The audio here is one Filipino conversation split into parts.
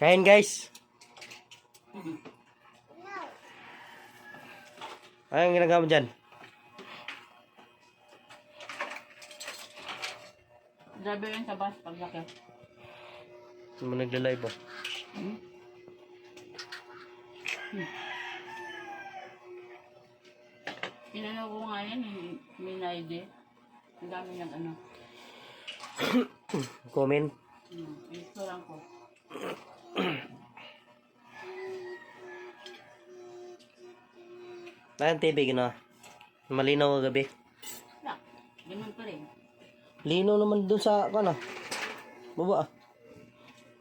Kain guys. Anong ginagawa mo dyan? Grabe yun sa bus paglaki. Saan mo nagla-live oh? Hmm? Inano ko nga yan, yung may naide. Ang dami ng ano. Comment. Hmm, ito lang ko. Ayan TV gina. Malinaw ang gabi. Wala, ganun pa rin. Lino naman dun sa ano. Baba ah.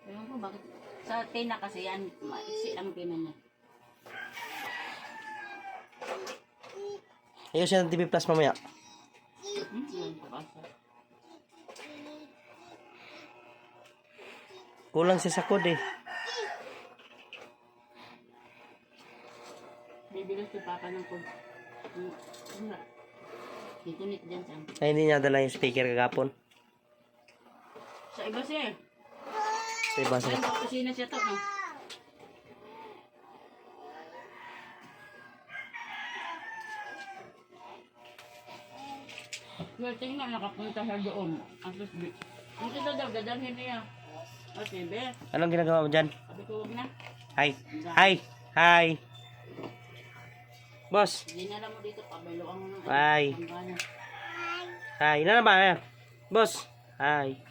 Ewan ko bakit. Sa Tena kasi yan, maiksi lang pinan niya. Ayos yan ang TV Plus mamaya. Hmm? Kulang si Sakod eh. Si Papa ng. Hmm, ano? Titinit dyan siya. Ay hindi niya dala yung speaker kagapon. Sa iba siya eh. Sa iba Ayun, sa kusina siya to, no? Well, tingnan, nakapunta siya doon. At least, ang ito daw, dadalhin niya. O, sige. Anong ginagawa mo dyan? Sabi ko, huwag na. Hi. Hi. Hi. Boss. Dinala mo dito, Ay. Ang Hi. Ina na ba? Boss. Hi.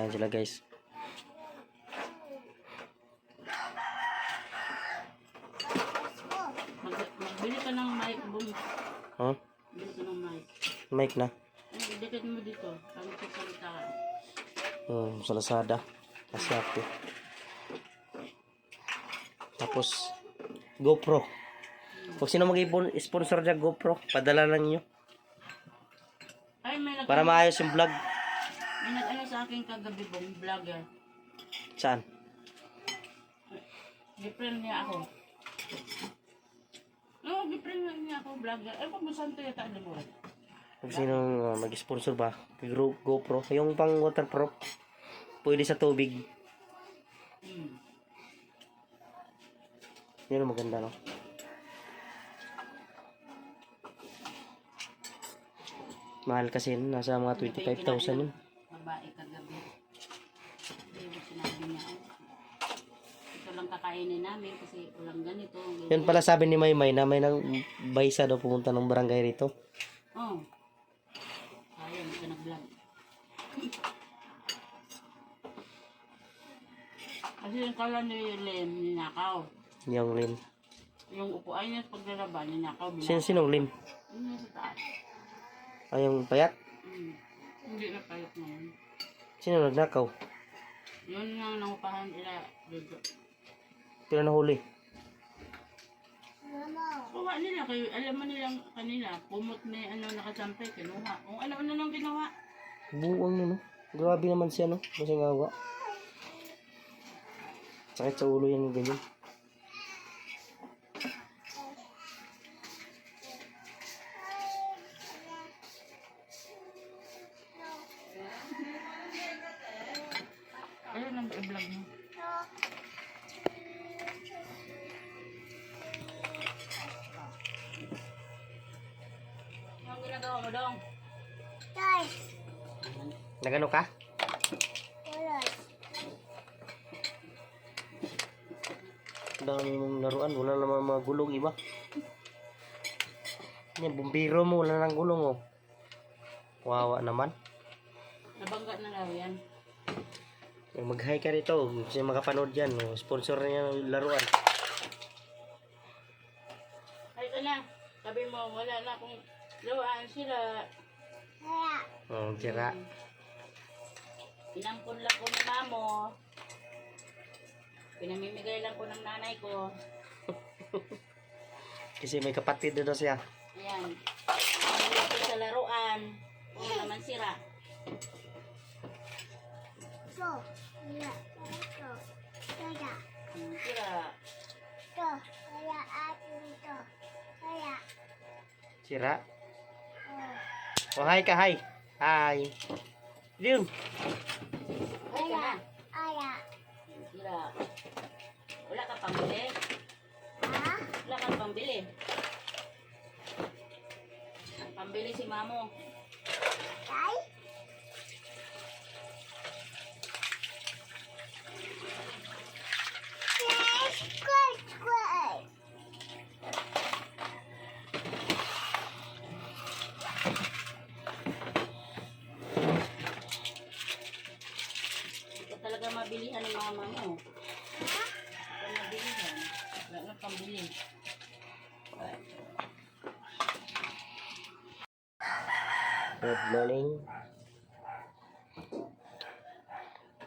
Ayan sila guys. Magbili ka ng mic, boom. Huh? Bili ka ng mic. Mic na. Ay, dikit mo dito. Kami sasalita ka. Hmm, sa Lazada. Kasi ako. Tapos, GoPro. Kung sino mag-sponsor dyan, GoPro, padala lang nyo. Ay, may nag- Para maayos yung vlog. May nag-ano sa akin kagabi, boom, vlogger. Saan? Befriend niya ako. Oo, befriend niya ako, vlogger. Eh, kung saan to yata alam mo? Kung sino uh, mag-sponsor ba? GoPro. Yung pang waterproof. Pwede sa tubig. Hmm. Yun ang maganda, no? Mahal kasi yun. Nasa mga 25,000 yun. Babae kagabi. Mo sinabi niya. "Oh, Ito lang kakainin namin kasi walang ganito. ganyan." Yun pala sabi ni Maymay na may nang baysa daw pumunta ng barangay rito. Oo. Oh. Hindi ka nag-vlog. Kasi yung kala ni Len, ninakaw. Yung Lim. Yung upuan niya sa paglalaban, ninakaw. Sino sinong Lim? Yun yung sa taas. Ay, yung payat? Hmm. Hindi na payat na yun. Sino nagnakaw? Yun yung nangupahan nila. Sino nahuli? Kuha nila, kayo, alam mo nilang kanila, pumot na ano nakasampay, kinuha. Kung ano-ano nang ginawa. Buwang na, no? Grabe naman siya, no? Masingawa. Sakit sa ulo yan yung ganyan. Dong? Nagano ka? Ang dami mong laruan. Wala naman mga gulong iba. Yan, bumbiro mo. Wala nang gulong, oh. Wawa naman. Nabangga na raw yan. Eh, Mag-hi ka rito. Kasi makapanood yan. Oh. Sponsor na yan ng laruan. Ay, ito na. Sabi mo, wala na akong lawaan sila. Oh, tira. Inampun lang ko ni mamo. Pinamimigay lang ko ng nanay ko. Kasi may kapatid na daw siya. Ayan. Ang sa laruan. Ano naman sira. Yeah. Go. Kaya. Hmm, Sira. Go. Kaya atin ito. Kaya. Sira. Oh. Hi ka, hi. Hi. Yun. Ay ka na. Kaya. Sira. Wala ka pambili. Ha? Wala kang pambili. Pambili si mamo. Mo. Ha? Hindi ka mabilihan. Wala nga pambili. Good morning.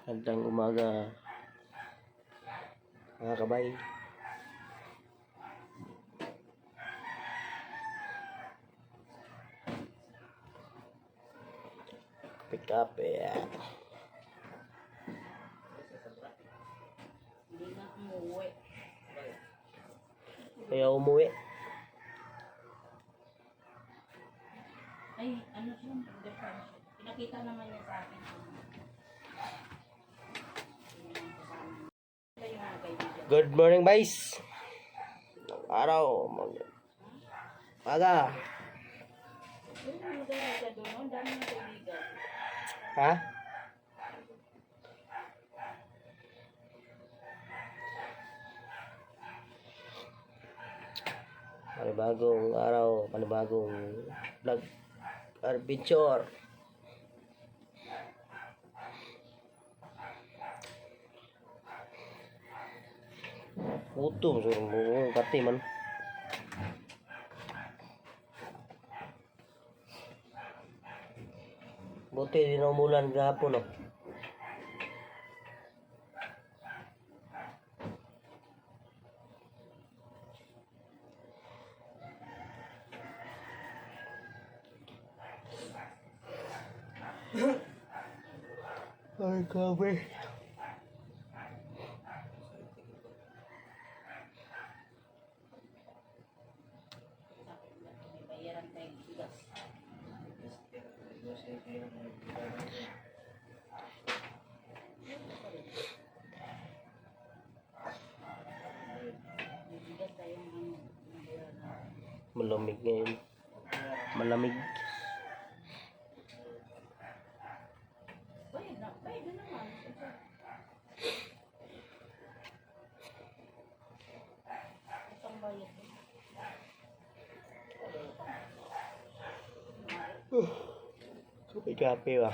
Gandang umaga. Mga kabay. Pick up, yeah. Hindi na umuwi. Kaya umuwi. Ay, ano siya? Pinakita naman niya sa akin. Good morning, guys. Araw. Aga. Yung mga kaibigan doon, ang dami ng kaibigan. Ha? Panibagong araw, panibagong vlog adventure. Utom, surong buong pati man. Buti din umulan gahapon, no? Ay, kabe. May bayaran tayong bigas. May bigas tayong ano, bayaran na. Malamig ngayon. Kape-kape ba?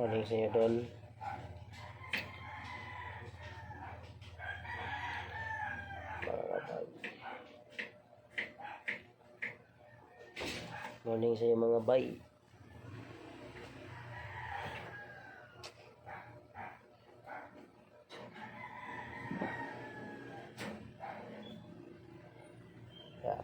Morning sa inyo doon. Mga kapag. Morning sa inyo mga bay. Yeah.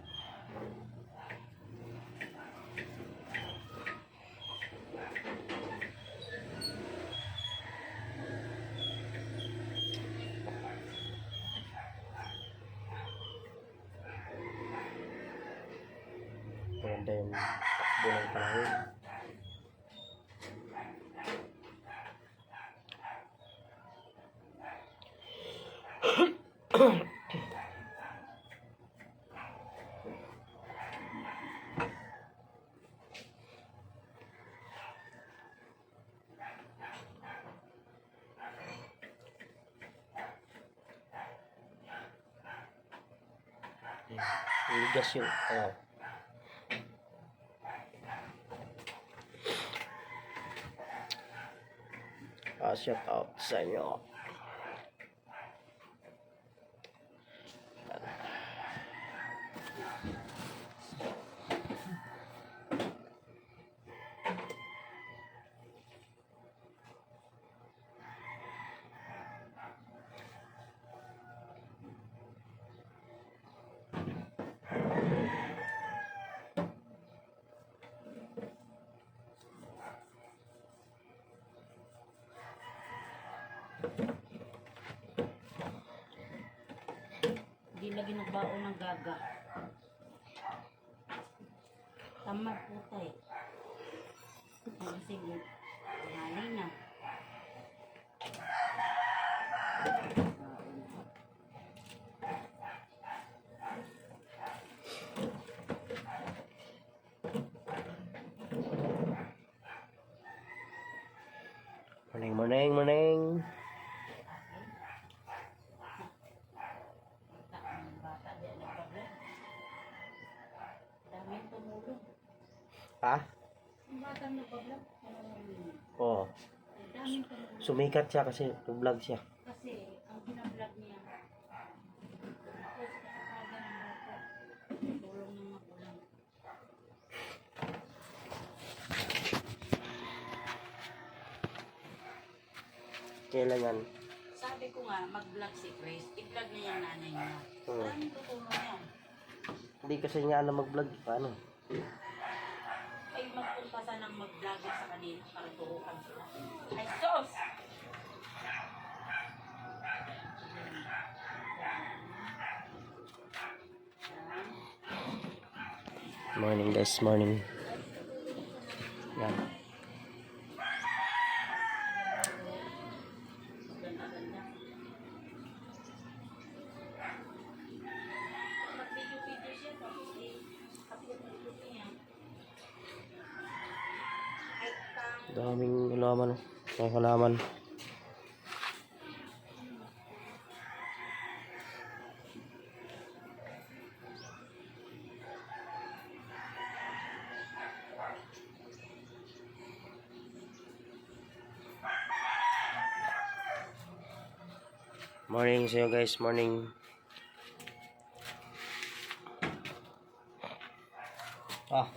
Maganda yung takbo ng panahon. Ligas yung ano. Ah, shout out sa inyo. Hindi lagi nagbaon ng gaga. Tamad po tayo. Ang sige. Nanay na. Morning, morning, morning. Ha? Ang bata nagpabla. Oo. Sumikat siya kasi vlog siya. Kasi ang binablog niya, niya. Kailangan. Sabi ko nga, mag-vlog si Chris. I-vlog niya yung nanay niya. Oo. Maraming tutulong yan. Hindi kasi niya alam mag-vlog. Paano? Ay magpunta sa nang mag-vlog sa kanila para turukan sila. Ay, sos! Morning guys, morning. Yan. Daming halaman. May halaman. Morning sa'yo guys, morning. Ah.